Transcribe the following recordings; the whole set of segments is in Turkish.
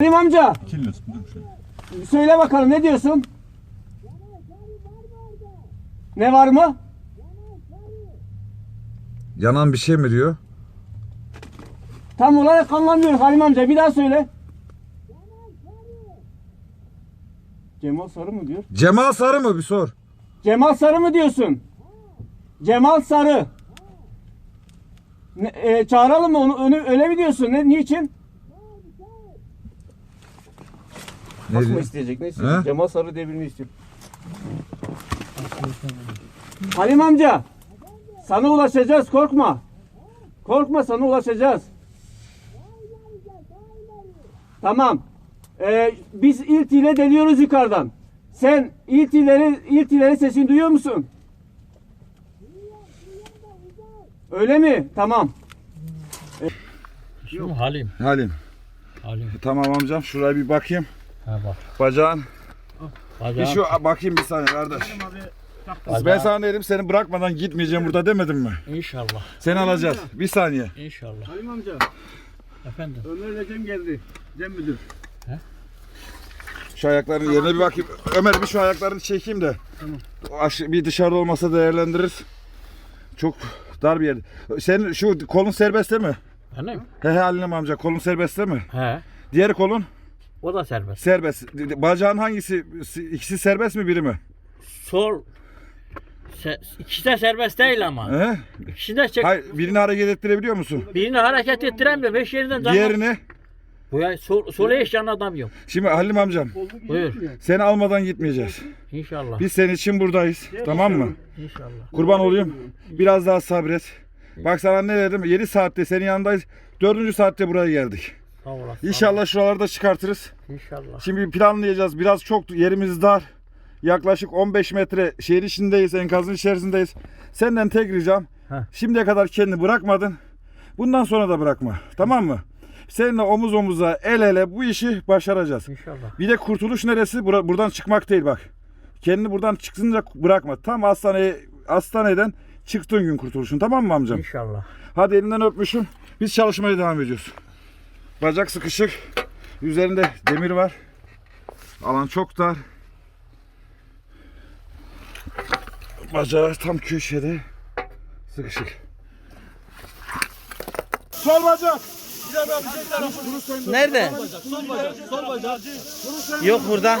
Halim amca Kirliyorsun. Dur şöyle. söyle bakalım ne diyorsun? Ne var mı? Yanan bir şey mi diyor? Tam olarak anlamıyorum Halim amca bir daha söyle. Cemal Sarı mı diyor? Cemal Sarı mı bir sor. Cemal Sarı mı diyorsun? Cemal Sarı. Ne, e, çağıralım mı onu, onu öyle mi diyorsun? Ne, niçin? Ne Asma diyor? isteyecek ne isteyecek? He? Cemal Sarı devrini istiyor. Halim amca. Sana ulaşacağız korkma. Korkma sana ulaşacağız. Tamam. Ee, biz iltiyle deliyoruz yukarıdan. Sen iltileri, iltileri sesini duyuyor musun? Öyle mi? Tamam. Şu Halim. Halim. Halim. Tamam amcam şuraya bir bakayım. Ha bak. Bacağın. Bir şu bakayım bir saniye kardeş. Ben Bacağım. sana dedim seni bırakmadan gitmeyeceğim burada demedim mi? İnşallah. Seni alacağız. Bir saniye. İnşallah. Halim amca. Efendim. Ömer Cem geldi. Cem müdür. Şu ayakların yerine bir bakayım. Ömer bir şu ayaklarını çekeyim de. Tamam. Bir dışarıda olmasa değerlendiririz. Çok dar bir yer. Senin şu kolun serbest değil mi? Benim? He he Halim amca kolun serbest değil mi? He. Diğer kolun O da serbest. serbest. Bacağın hangisi? İkisi serbest mi biri mi? Sol se, ikisi de serbest değil ama. He? İkisi de çek. Hayır birini hareket ettirebiliyor musun? Birini hareket ettiremiyor. Beş yerinden canlı. Diğerini. Bu ya sol, sola hiç canlı adam yok. Şimdi Halim amcam Buyur. seni almadan gitmeyeceğiz. İnşallah. Biz senin için buradayız. Tamam mı? İnşallah. Kurban olayım. Biraz daha sabret. Bak sana ne dedim? 7 saatte senin yanındayız. 4. saatte buraya geldik. Olasın. İnşallah şuraları da çıkartırız. İnşallah. Şimdi planlayacağız. Biraz çok yerimiz dar. Yaklaşık 15 metre şehir içindeyiz. Enkazın içerisindeyiz. Senden tek ricam. Heh. Şimdiye kadar kendini bırakmadın. Bundan sonra da bırakma. Tamam mı? Seninle omuz omuza el ele bu işi başaracağız. İnşallah. Bir de kurtuluş neresi? Bura- buradan çıkmak değil bak. Kendini buradan çıksınca bırakma. Tam hastaneye hastaneden çıktığın gün kurtuluşun. Tamam mı amcam? İnşallah. Hadi elinden öpmüşüm. Biz çalışmaya devam ediyoruz. Bacak sıkışık. Üzerinde demir var. Alan çok dar. Bacağı tam köşede. Sıkışık. Sol bacak. Nerede? Yok burada.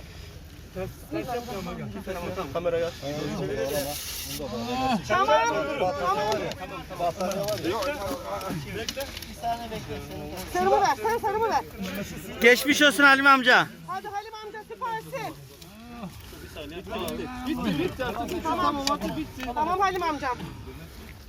Kameraya. Sarımı ver, sen sarımı ver. Geçmiş olsun Halim amca. Hadi Halim amca süpersin. Bitti, bitti. Tamam, bitti. Tamam Halim amcam.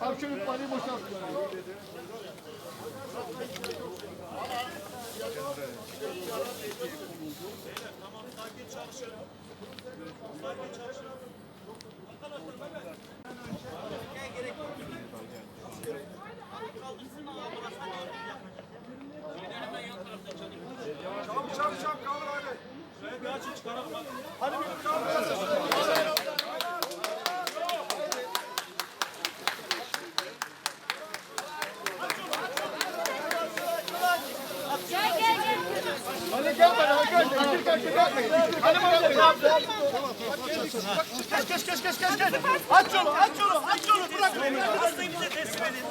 Abi şöyle parayı boşalt. Tamam, sakin çalışın. Sakin çalışın. Çabuk çabuk çabuk kaldır hadi. Hadi. Karaaslan. Aç yolu, aç yolu, aç yolu. Bırak. Hastayı bize teslim edin.